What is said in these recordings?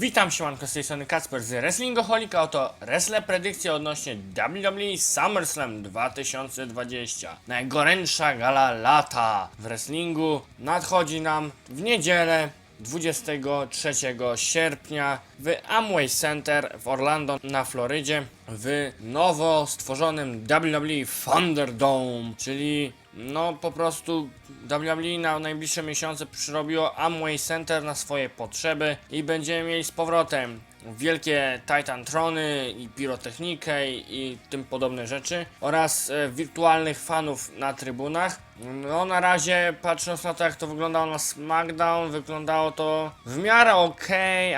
Witam siemanko z tej strony Kacper z Wrestlingoholika, oto Wrestle predykcje odnośnie WWE SummerSlam 2020. Najgorętsza gala lata w wrestlingu nadchodzi nam w niedzielę 23 sierpnia w Amway Center w Orlando na Florydzie w nowo stworzonym WWE Thunderdome, czyli no po prostu WWE na najbliższe miesiące przyrobiło Amway Center na swoje potrzeby i będziemy mieli z powrotem wielkie Titantrony i pirotechnikę i, i tym podobne rzeczy oraz e, wirtualnych fanów na trybunach. No na razie patrząc na to jak to wyglądało na SmackDown, wyglądało to w miarę ok,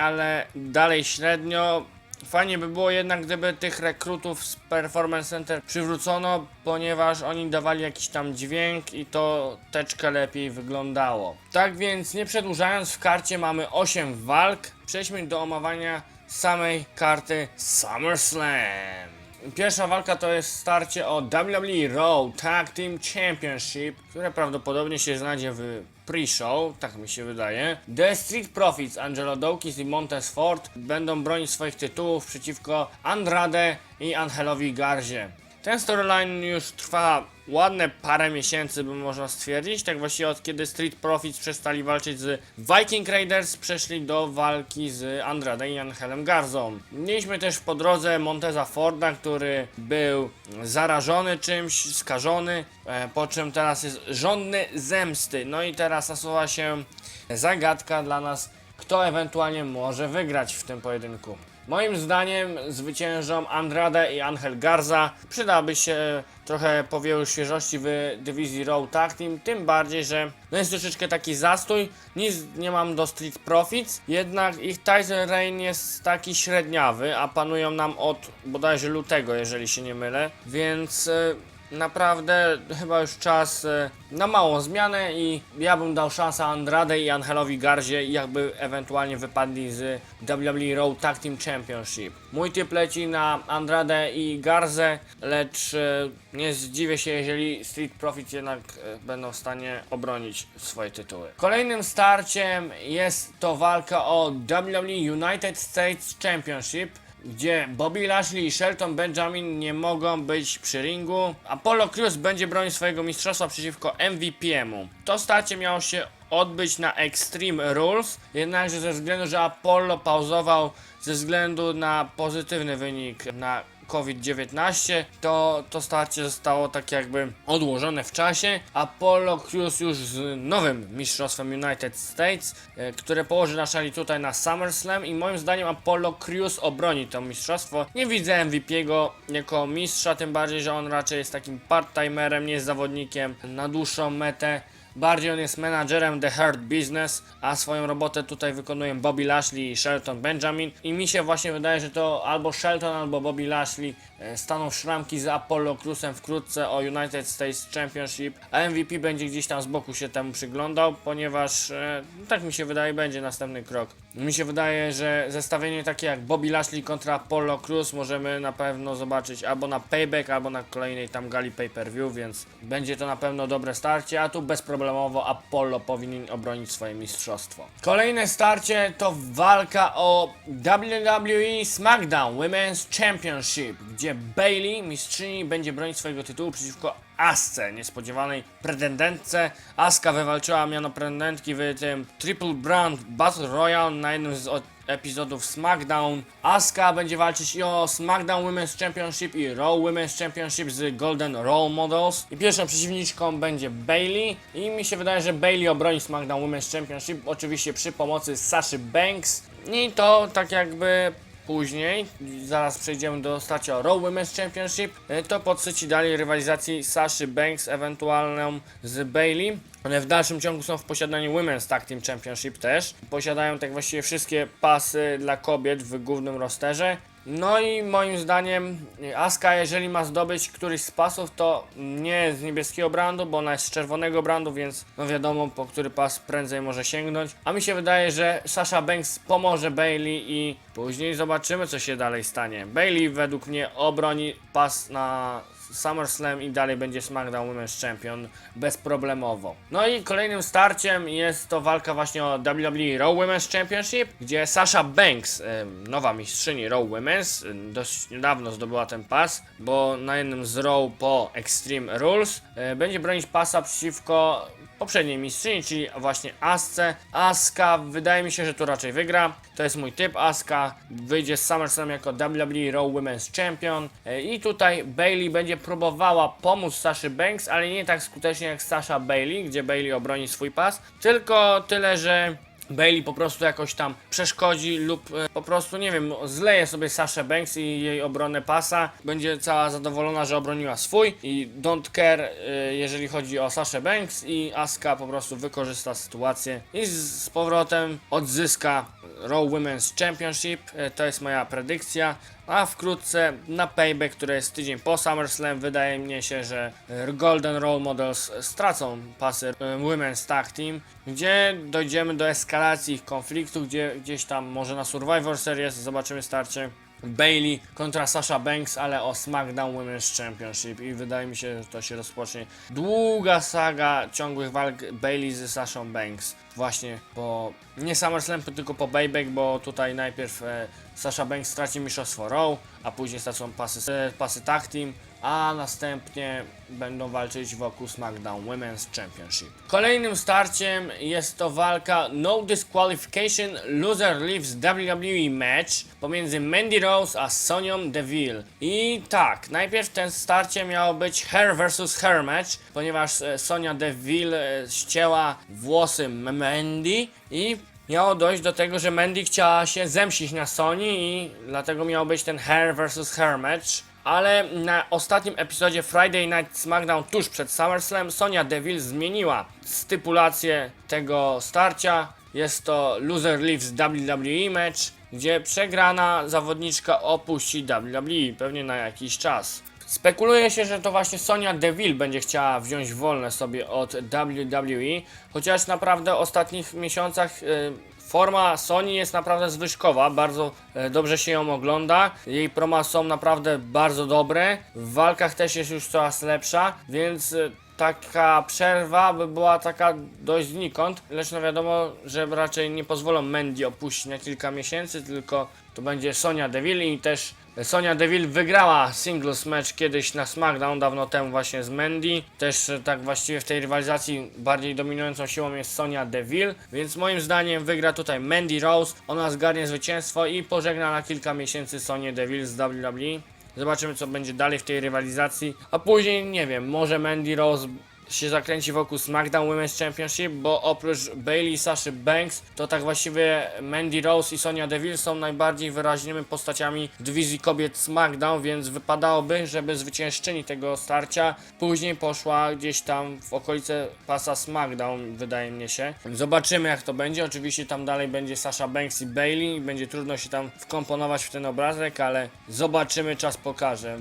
ale dalej średnio. Fajnie by było jednak, gdyby tych rekrutów z Performance Center przywrócono, ponieważ oni dawali jakiś tam dźwięk i to teczkę lepiej wyglądało. Tak więc, nie przedłużając, w karcie mamy 8 walk. Przejdźmy do omawiania samej karty SummerSlam. Pierwsza walka to jest starcie o WWE Raw Tag Team Championship, które prawdopodobnie się znajdzie w pre-show, tak mi się wydaje. The Street Profits, Angelo Dawkins i Montez Ford będą bronić swoich tytułów przeciwko Andrade i Angelowi Garzie. Ten storyline już trwa ładne parę miesięcy, by można stwierdzić. Tak właściwie od kiedy Street Profits przestali walczyć z Viking Raiders, przeszli do walki z Andrade i Angelem Garzą. Mieliśmy też po drodze Monteza Forda, który był zarażony czymś, skażony, e, po czym teraz jest żądny zemsty. No i teraz nasuwa się zagadka dla nas, kto ewentualnie może wygrać w tym pojedynku. Moim zdaniem zwyciężą Andrade i Angel Garza. Przydałaby się trochę powiewu świeżości w dywizji Raw Tag Team, tym bardziej, że no jest troszeczkę taki zastój. Nic nie mam do Street Profits, jednak ich title reign jest taki średniawy, a panują nam od bodajże lutego, jeżeli się nie mylę, więc... e, Naprawdę chyba już czas e, na małą zmianę i ja bym dał szansę Andrade i Angelowi Garzie jakby ewentualnie wypadli z WWE Raw Tag Team Championship. Mój typ leci na Andrade i Garzę, lecz e, nie zdziwię się jeżeli Street Profits jednak e, będą w stanie obronić swoje tytuły. Kolejnym starciem jest to walka o WWE United States Championship gdzie Bobby Lashley i Shelton Benjamin nie mogą być przy ringu. Apollo Crews będzie bronić swojego mistrzostwa przeciwko MVP-mu. To starcie miało się odbyć na Extreme Rules, jednakże ze względu, że Apollo pauzował ze względu na pozytywny wynik na COVID-19, to to starcie zostało tak jakby odłożone w czasie. Apollo Crews już z nowym mistrzostwem United States, e, które położy na szali tutaj na SummerSlam i moim zdaniem Apollo Crews obroni to mistrzostwo. Nie widzę MVP'ego jako mistrza, tym bardziej, że on raczej jest takim part-timerem, nie jest zawodnikiem na dłuższą metę. Bardziej on jest menadżerem The Hurt Business, a swoją robotę tutaj wykonują Bobby Lashley i Shelton Benjamin. I mi się właśnie wydaje, że to albo Shelton, albo Bobby Lashley e, staną w szramki z Apollo Cruzem wkrótce o United States Championship, a MVP będzie gdzieś tam z boku się temu przyglądał, ponieważ e, tak mi się wydaje będzie następny krok. Mi się wydaje, że zestawienie takie jak Bobby Lashley kontra Apollo Cruz możemy na pewno zobaczyć albo na Payback, albo na kolejnej tam gali pay-per-view, więc będzie to na pewno dobre starcie, a tu bezproblemowo Apollo powinien obronić swoje mistrzostwo. Kolejne starcie to walka o WWE SmackDown Women's Championship, gdzie Bailey, mistrzyni, będzie bronić swojego tytułu przeciwko Asce, niespodziewanej pretendentce. Aska wywalczyła miano pretendentki w tym Triple Brand Battle Royale na jednym z epizodów SmackDown. Aska będzie walczyć i o SmackDown Women's Championship i Raw Women's Championship z Golden Role Models. I pierwszą przeciwniczką będzie Bailey. I mi się wydaje, że Bailey obroni SmackDown Women's Championship, oczywiście przy pomocy Saszy Banks. I to tak jakby później, zaraz przejdziemy do starcia o Raw Women's Championship, to podsyci dalej rywalizacji Saszy Banks ewentualną z Bailey. One w dalszym ciągu są w posiadaniu Women's Tag Team Championship też. Posiadają tak właściwie wszystkie pasy dla kobiet w głównym rosterze. No i moim zdaniem Aska, jeżeli ma zdobyć któryś z pasów, to nie z niebieskiego brandu, bo ona jest z czerwonego brandu, więc no wiadomo po który pas prędzej może sięgnąć. A mi się wydaje, że Sasha Banks pomoże Bailey i później zobaczymy co się dalej stanie. Bailey według mnie obroni pas na SummerSlam i dalej będzie SmackDown Women's Champion bezproblemowo. No i kolejnym starciem jest to walka właśnie o WWE Raw Women's Championship, gdzie Sasha Banks, nowa mistrzyni Raw Women's, dość niedawno zdobyła ten pas, bo na jednym z Raw po Extreme Rules e, będzie bronić pasa przeciwko poprzedniej mistrzyni, czyli właśnie Asce. Aska, wydaje mi się, że tu raczej wygra. To jest mój typ. Aska wyjdzie z SummerSlam jako WWE Raw Women's Champion. E, I tutaj Bailey będzie próbowała pomóc Saszy Banks, ale nie tak skutecznie jak Sasha Bailey, gdzie Bailey obroni swój pas. Tylko tyle, że Bailey po prostu jakoś tam przeszkodzi lub e, po prostu, nie wiem, zleje sobie Saszę Banks i jej obronę pasa. Będzie cała zadowolona, że obroniła swój i don't care, e, jeżeli chodzi o Saszę Banks i Asuka po prostu wykorzysta sytuację i z, z powrotem odzyska Raw Women's Championship. E, To jest moja predykcja. A wkrótce na Payback, które jest tydzień po SummerSlam, wydaje mi się, że Golden Role Models stracą pasy e, Women's Tag Team, gdzie dojdziemy do eskalacji ich konfliktu, gdzie gdzieś tam może na Survivor Series zobaczymy starcie Bailey kontra Sasha Banks, ale o SmackDown Women's Championship. I wydaje mi się, że to się rozpocznie. Długa saga ciągłych walk Bailey z Sashą Banks właśnie po nie SummerSlam, tylko po Payback, bo tutaj najpierw e, Sasha Banks straci mistrzostwo Raw, a później stracą pasy, e, pasy Tag Team, a następnie będą walczyć wokół SmackDown Women's Championship. Kolejnym starciem jest to walka No Disqualification Loser Leaves WWE Match pomiędzy Mandy Rose a Sonią Deville. I tak, najpierw ten starcie miało być Hair vs Hair match, ponieważ e, Sonia Deville e, ścięła włosy Mandy i miało dojść do tego, że Mandy chciała się zemścić na Sony i dlatego miał być ten Hair vs Hair match. Ale na ostatnim epizodzie Friday Night SmackDown tuż przed SummerSlam Sonia Deville zmieniła stypulację tego starcia. Jest to Loser Leaves WWE match, gdzie przegrana zawodniczka opuści WWE pewnie na jakiś czas. Spekuluje się, że to właśnie Sonia Deville będzie chciała wziąć wolne sobie od WWE, chociaż naprawdę w ostatnich miesiącach y, forma Sony jest naprawdę zwyżkowa, bardzo e, dobrze się ją ogląda. Jej promo są naprawdę bardzo dobre, w walkach też jest już coraz lepsza, więc e, taka przerwa by była taka dość znikąd, lecz no wiadomo, że raczej nie pozwolą Mandy opuścić na kilka miesięcy, tylko to będzie Sonia Deville i też Sonia Deville wygrała singles match kiedyś na SmackDown dawno temu właśnie z Mandy. Też e, tak właściwie w tej rywalizacji bardziej dominującą siłą jest Sonia Deville, więc moim zdaniem wygra tutaj Mandy Rose. Ona zgarnie zwycięstwo i pożegna na kilka miesięcy Sonię Deville z WWE. Zobaczymy co będzie dalej w tej rywalizacji. A później nie wiem, może Mandy Rose się zakręci wokół SmackDown Women's Championship, bo oprócz Bailey i Saszy Banks, to tak właściwie Mandy Rose i Sonia Deville są najbardziej wyraźnymi postaciami w dywizji kobiet SmackDown, więc wypadałoby, żeby zwyciężczyni tego starcia później poszła gdzieś tam w okolice pasa SmackDown, wydaje mi się. Zobaczymy jak to będzie, oczywiście tam dalej będzie Sasha Banks i Bailey, będzie trudno się tam wkomponować w ten obrazek, ale zobaczymy, czas pokaże.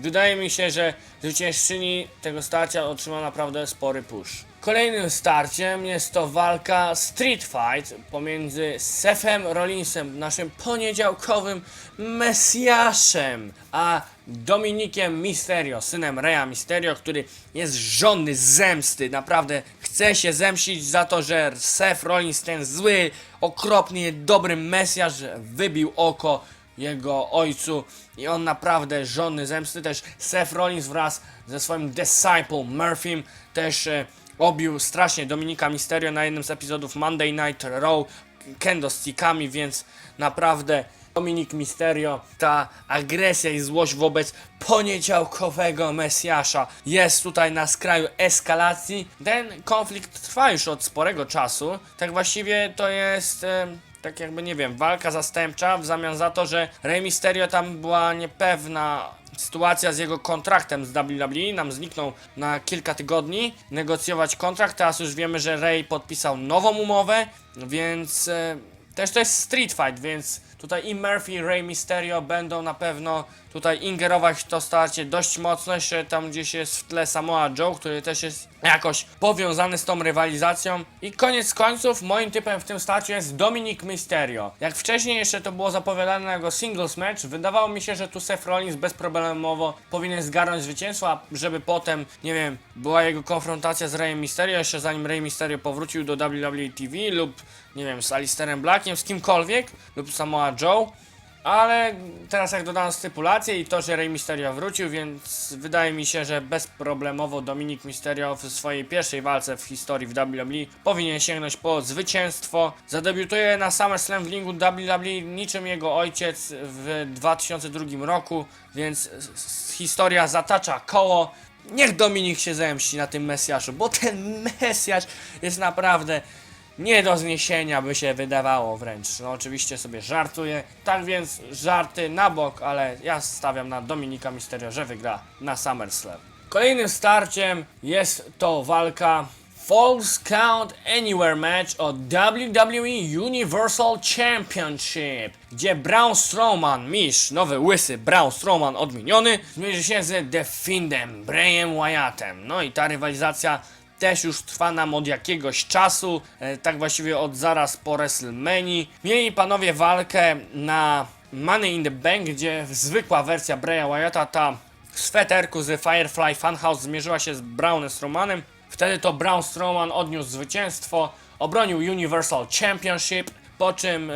Wydaje mi się, że zwyciężczyni tego starcia otrzyma naprawdę spory push. Kolejnym starciem jest to walka Street Fight pomiędzy Sefem Rollinsem, naszym poniedziałkowym Mesjaszem, a Dominikiem Mysterio, synem Reya Mysterio, który jest żonny zemsty, naprawdę chce się zemścić za to, że Seth Rollins, ten zły, okropny, dobry Mesjasz wybił oko jego ojcu i on naprawdę żonny zemsty. Też Seth Rollins wraz ze swoim disciple Murphym też e, obił strasznie Dominika Mysterio na jednym z epizodów Monday Night Raw kendo stickami, więc naprawdę Dominik Mysterio, ta agresja i złość wobec poniedziałkowego Mesjasza jest tutaj na skraju eskalacji. Ten konflikt trwa już od sporego czasu. Tak właściwie to jest... tak jakby nie wiem, walka zastępcza w zamian za to, że Rey Mysterio tam była niepewna sytuacja z jego kontraktem z WWE, nam zniknął na kilka tygodni negocjować kontrakt, teraz już wiemy, że Rey podpisał nową umowę, więc e, też to jest street fight, więc tutaj i Murphy, i Rey Mysterio będą na pewno tutaj ingerować w to starcie dość mocno, jeszcze tam gdzieś jest w tle Samoa Joe, który też jest jakoś powiązany z tą rywalizacją. I koniec końców, moim typem w tym starciu jest Dominic Mysterio. Jak wcześniej jeszcze to było zapowiadane jego singles match, wydawało mi się, że tu Seth Rollins bezproblemowo powinien zgarnąć zwycięstwo, a żeby potem, nie wiem, była jego konfrontacja z Reyem Mysterio, jeszcze zanim Rey Mysterio powrócił do WWE TV lub, nie wiem, z Alisterem Blackiem, z kimkolwiek, lub Samoa Joe. Ale teraz jak dodałem stypulację i to, że Rey Mysterio wrócił, więc wydaje mi się, że bezproblemowo Dominik Mysterio w swojej pierwszej walce w historii w WWE powinien sięgnąć po zwycięstwo. Zadebiutuje na SummerSlam w ringu WWE niczym jego ojciec w 2002 roku, więc historia zatacza koło. Niech Dominik się zemści na tym Mesjaszu, bo ten Mesjasz jest naprawdę nie do zniesienia by się wydawało wręcz. No oczywiście sobie żartuję. Tak więc żarty na bok, ale ja stawiam na Dominika Mysterio, że wygra na SummerSlam. Kolejnym starciem jest to walka Falls Count Anywhere match o WWE Universal Championship, gdzie Braun Strowman, mistrz, nowy łysy Braun Strowman odmieniony, zmierzy się z The Fiendem, Brayem Wyattem. No i ta rywalizacja też już trwa nam od jakiegoś czasu, e, tak właściwie od zaraz po WrestleMania. Mieli panowie walkę na Money in the Bank, gdzie zwykła wersja Braya Wyatta, ta w sweterku z Firefly Funhouse zmierzyła się z Brownem Strowmanem. Wtedy to Braun Strowman odniósł zwycięstwo, obronił Universal Championship, po czym e,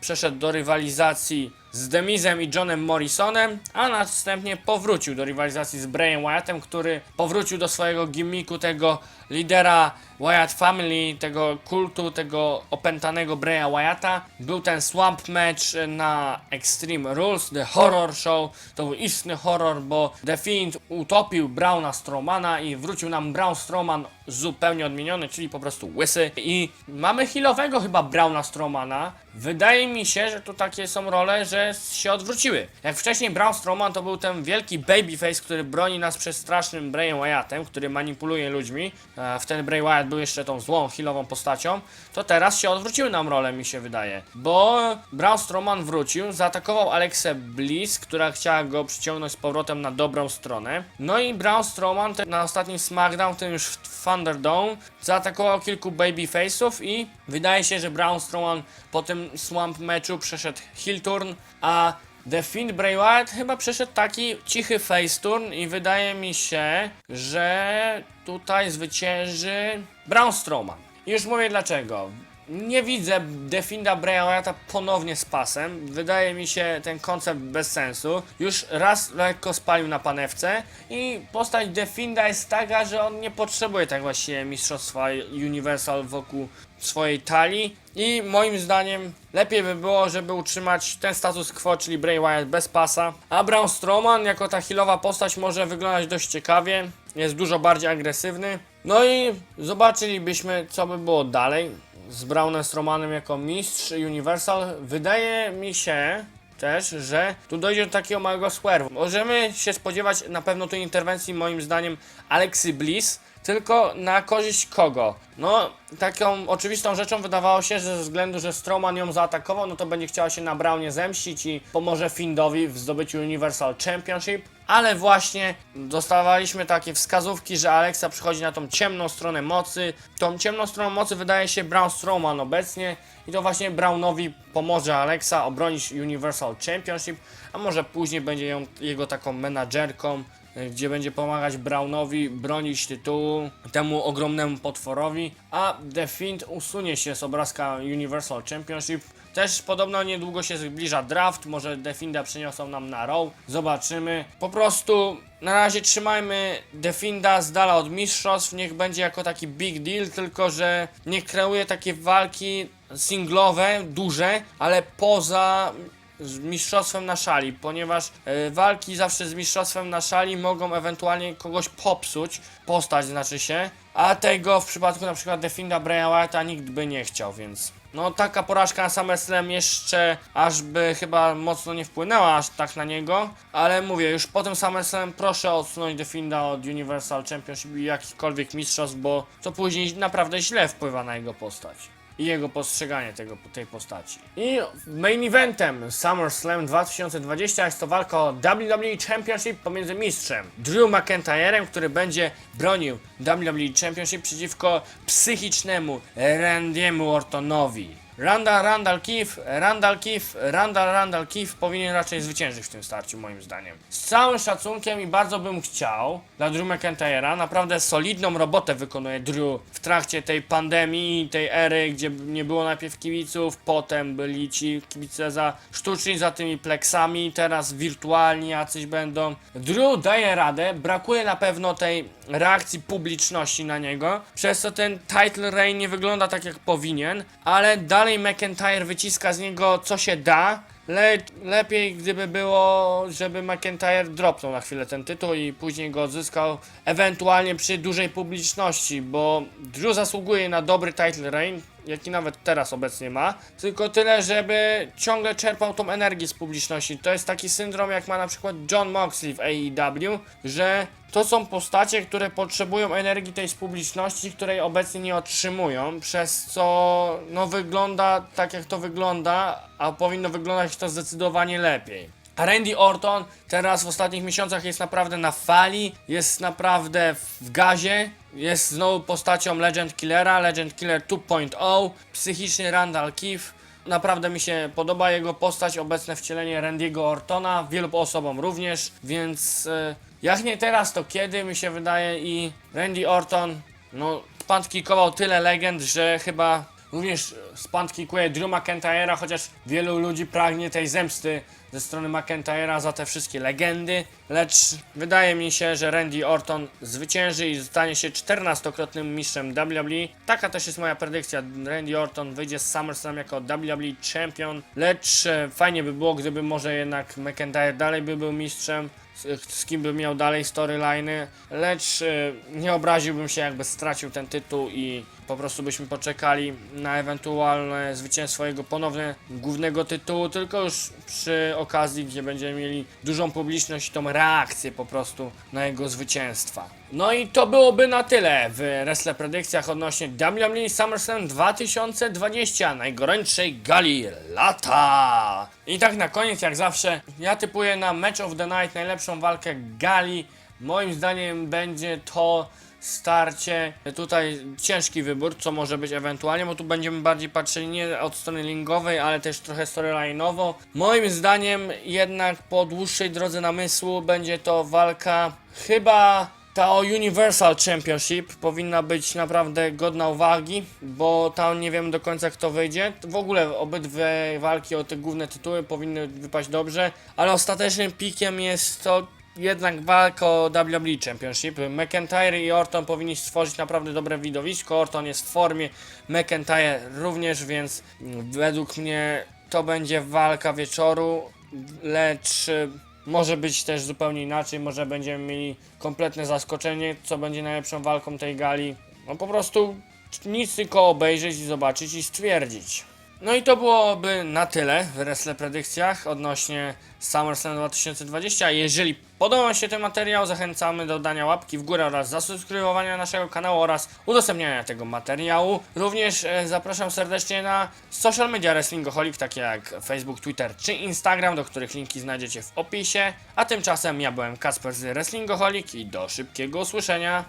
przeszedł do rywalizacji z Demizem i Johnem Morrisonem, a następnie powrócił do rywalizacji z Brayem Wyattem, który powrócił do swojego gimmiku tego lidera Wyatt Family, tego kultu, tego opętanego Braya Wyatta. Był ten swamp match na Extreme Rules, The Horror Show. To był istny horror, bo The Fiend utopił Brauna Strowmana i wrócił nam Braun Strowman zupełnie odmieniony, czyli po prostu łysy. I mamy healowego chyba Brauna Strowmana. Wydaje mi się, że tu takie są role, że się odwróciły. Jak wcześniej Braun Strowman to był ten wielki babyface, który broni nas przed strasznym Brayem Wyattem, który manipuluje ludźmi. E, wtedy Bray Wyatt był jeszcze tą złą, healową postacią. To teraz się odwróciły nam role, mi się wydaje. Bo Braun Strowman wrócił, zaatakował Alexę Bliss, która chciała go przyciągnąć z powrotem na dobrą stronę. No i Braun Strowman na ostatnim SmackDown, tym już w Thunderdome, zaatakował kilku babyface'ów i wydaje się, że Braun Strowman po tym swamp meczu przeszedł heel turn, a The Fiend Bray Wyatt chyba przeszedł taki cichy face turn i wydaje mi się, że tutaj zwycięży Braun Strowman. I już mówię dlaczego. Nie widzę Definda Braya Wyatta ponownie z pasem. Wydaje mi się ten koncept bez sensu. Już raz lekko spalił na panewce i postać Definda jest taka, że on nie potrzebuje tak właściwie mistrzostwa Universal wokół swojej talii i moim zdaniem lepiej by było, żeby utrzymać ten status quo, czyli Bray Wyatt bez pasa. A Braun Strowman jako ta healowa postać może wyglądać dość ciekawie, jest dużo bardziej agresywny. No i zobaczylibyśmy co by było dalej z Braunem Strowmanem jako mistrz Universal. Wydaje mi się, też, że tu dojdzie do takiego małego swerwu. Możemy się spodziewać na pewno tu interwencji, moim zdaniem, Alexy Bliss, tylko na korzyść kogo? No, taką oczywistą rzeczą wydawało się, że ze względu, że Strowman ją zaatakował, no to będzie chciała się na Brownie zemścić i pomoże Findowi w zdobyciu Universal Championship. Ale właśnie dostawaliśmy takie wskazówki, że Alexa przychodzi na tą ciemną stronę mocy. Tą ciemną stroną mocy wydaje się Braun Strowman obecnie i to właśnie Brownowi pomoże Alexa obronić Universal Championship, a może później będzie ją jego taką menadżerką, y, gdzie będzie pomagać Brownowi bronić tytułu temu ogromnemu potworowi, a The Fiend usunie się z obrazka Universal Championship. Też podobno niedługo się zbliża draft, może The Fienda przeniosą nam na Raw, zobaczymy. Po prostu na razie trzymajmy The Fienda z dala od mistrzostw, niech będzie jako taki big deal, tylko że nie kreuje takie walki singlowe, duże, ale poza z mistrzostwem na szali, ponieważ e, walki zawsze z mistrzostwem na szali mogą ewentualnie kogoś popsuć, postać znaczy się, a tego w przypadku na przykład Definda Wyatta nikt by nie chciał, więc no taka porażka na SummerSlam jeszcze aż by chyba mocno nie wpłynęła aż tak na niego, ale mówię, już po tym SummerSlam proszę odsunąć Definda od Universal Championship i jakichkolwiek mistrzostw, bo to później naprawdę źle wpływa na jego postać. I jego postrzeganie tego, tej postaci. I main eventem SummerSlam 2020 jest to walka o WWE Championship pomiędzy mistrzem Drew McIntyrem, który będzie bronił WWE Championship przeciwko psychicznemu Randy'emu Ortonowi. Randall, Randall Keefe, Randall Keefe, Randall, Randall Keefe powinien raczej zwyciężyć w tym starciu, moim zdaniem. Z całym szacunkiem i bardzo bym chciał dla Drew McIntyre'a, naprawdę solidną robotę wykonuje Drew w trakcie tej pandemii, tej ery, gdzie nie było najpierw kibiców, potem byli ci kibice za sztuczni za tymi pleksami, teraz wirtualni jacyś będą. Drew daje radę, brakuje na pewno tej reakcji publiczności na niego, przez co ten title reign nie wygląda tak jak powinien, ale dalej McIntyre wyciska z niego co się da. Le lepiej gdyby było, żeby McIntyre dropnął na chwilę ten tytuł i później go odzyskał, ewentualnie przy dużej publiczności, bo Drew zasługuje na dobry title reign, jaki nawet teraz obecnie ma, tylko tyle, żeby ciągle czerpał tą energię z publiczności. To jest taki syndrom, jak ma na przykład John Moxley w AEW, że to są postacie, które potrzebują energii tej z publiczności, której obecnie nie otrzymują, przez co no wygląda tak jak to wygląda, a powinno wyglądać to zdecydowanie lepiej. A Randy Orton teraz w ostatnich miesiącach jest naprawdę na fali, jest naprawdę w gazie, jest znowu postacią Legend Killera, Legend Killer 2.0, psychiczny Randall Keefe. Naprawdę mi się podoba jego postać, obecne wcielenie Randy'ego Ortona, wielu osobom również, więc e, jak nie teraz, to kiedy mi się wydaje i Randy Orton, no spantkikował tyle legend, że chyba również spantkikuje Drew McIntyre'a, chociaż wielu ludzi pragnie tej zemsty ze strony McIntyre'a za te wszystkie legendy, lecz wydaje mi się, że Randy Orton zwycięży i stanie się 14-krotnym mistrzem WWE. Taka też jest moja predykcja. Randy Orton wyjdzie z SummerSlam jako WWE Champion, lecz e, fajnie by było, gdyby może jednak McIntyre dalej by był mistrzem z, kim by miał dalej storyliney, lecz e, nie obraziłbym się jakby stracił ten tytuł i po prostu byśmy poczekali na ewentualne zwycięstwo jego ponowne głównego tytułu, tylko już przy okazji, gdzie będziemy mieli dużą publiczność i tą reakcję po prostu na jego zwycięstwa. No i to byłoby na tyle w Wrestle Predykcjach odnośnie WWE SummerSlam 2020, najgorętszej gali lata. I tak na koniec, jak zawsze, ja typuję na Match of the Night, najlepszą walkę gali. Moim zdaniem będzie to starcie. Tutaj ciężki wybór, co może być ewentualnie, bo tu będziemy bardziej patrzyli nie od strony lingowej, ale też trochę storyline'owo. Moim zdaniem jednak po dłuższej drodze namysłu będzie to walka chyba ta Universal Championship powinna być naprawdę godna uwagi, bo tam nie wiem do końca kto wyjdzie. W ogóle obydwie walki o te główne tytuły powinny wypaść dobrze, ale ostatecznym pikiem jest to jednak walka o WWE Championship. McIntyre i Orton powinni stworzyć naprawdę dobre widowisko. Orton jest w formie, McIntyre również, więc według mnie to będzie walka wieczoru, lecz może być też zupełnie inaczej. Może będziemy mieli kompletne zaskoczenie, co będzie najlepszą walką tej gali. No po prostu nic tylko obejrzeć i zobaczyć i stwierdzić. No i to byłoby na tyle w Wrestle Predykcjach odnośnie SummerSlam 2020. Jeżeli podobał się ten materiał, zachęcamy do dania łapki w górę oraz zasubskrybowania naszego kanału oraz udostępniania tego materiału. Również e, zapraszam serdecznie na social media Wrestlingoholik, takie jak Facebook, Twitter czy Instagram, do których linki znajdziecie w opisie. A tymczasem ja byłem Kasper z Wrestlingoholik i do szybkiego usłyszenia.